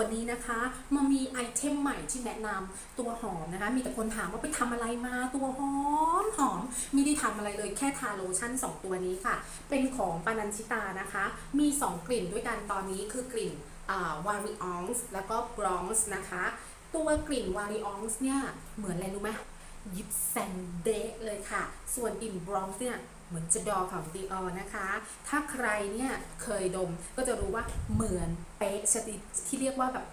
วันนี้นะคะมามีไอเทมใหม่ที่แนะนำตัวหอมนะคะ มีแต่คนถามว่าไปทำอะไรมาตัวหอมหอมไม่ได้ทำอะไรเลยแค่ทาโลชั่น 2 ตัวนี้ค่ะ เป็นของปานันชิตานะคะ มี 2 กลิ่นด้วยกันตอนนี้คือกลิ่นวาริอองส์แล้วก็บรอนส์นะคะ ตัวกลิ่นวาริอองส์เนี่ยเหมือนอะไรรู้ไหม ยิปแซนเดะเลยค่ะ ส่วนกลิ่นบรอนซ์เนี่ยเหมือนจะดอของดีออนะคะ ถ้าใครเนี่ยเคยดมก็จะรู้ว่าเหมือนเป๊ะชนิดที่เรียกว่าแบบ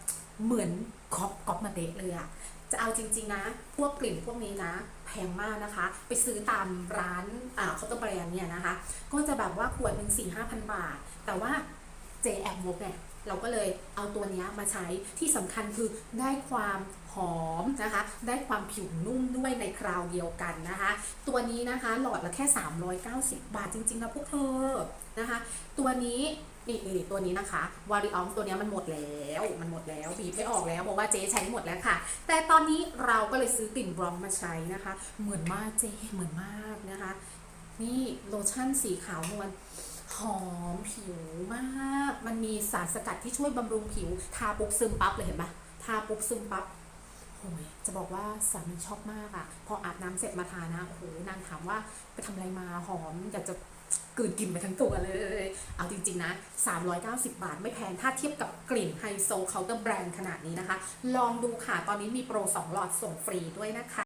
เหมือนคอปกอปมาเดะเลยอะจะเอาจริงๆนะ พวกกลิ่นพวกนี้นะ แพงมากนะคะ ไปซื้อตามร้านอ่าเคาน์เตอร์แบรนด์เนี่ยนะคะ ก็จะแบบว่าขวดหนึ่งสี่ห้าพันบาท แต่ว่าเจแอบงกเนี่ย เราก็เลยเอาตัวนี้มาใช้ที่สำคัญคือได้ความหอมนะคะ ได้ความผิวนุ่มด้วยในคราวเดียวกันนะคะ ตัวนี้นะคะหลอดละแค่ 390 บาทจริงๆนะพวกเธอนะคะ ตัวนี้นี่นี่ตัวนี้นะคะวาริออมตัวนี้มันหมดแล้ว มันหมดแล้วบีบไม่ออกแล้วบอกว่าเจ๊ใช้หมดแล้วค่ะ แต่ตอนนี้เราก็เลยซื้อกลิ่นบรองมาใช้นะคะ เหมือนมากเจ๊เหมือนมากนะคะ นี่โลชั่นสีขาวนวล หอมผิวมาก มันมีสารสกัดที่ช่วยบำรุงผิว ทาปุ๊บซึมปั๊บเลยเห็นปะทาปุ๊บซึมปั๊บโอ้ยจะบอกว่าสามีชอบมากอะพออาบน้ำเสร็จมาทานะโอ้โหนางถามว่าไปทำอะไรมาหอมอยากจะกลืนกลิ่นไปทั้งตัวเลย เอาจริง ๆ นะ 390 บาทไม่แพง ถ้าเทียบกับกลิ่นไฮโซเคาน์เตอร์แบรนด์ขนาดนี้นะคะ ลองดูค่ะ ตอนนี้มีโปร 2 หลอดส่งฟรีด้วยนะคะ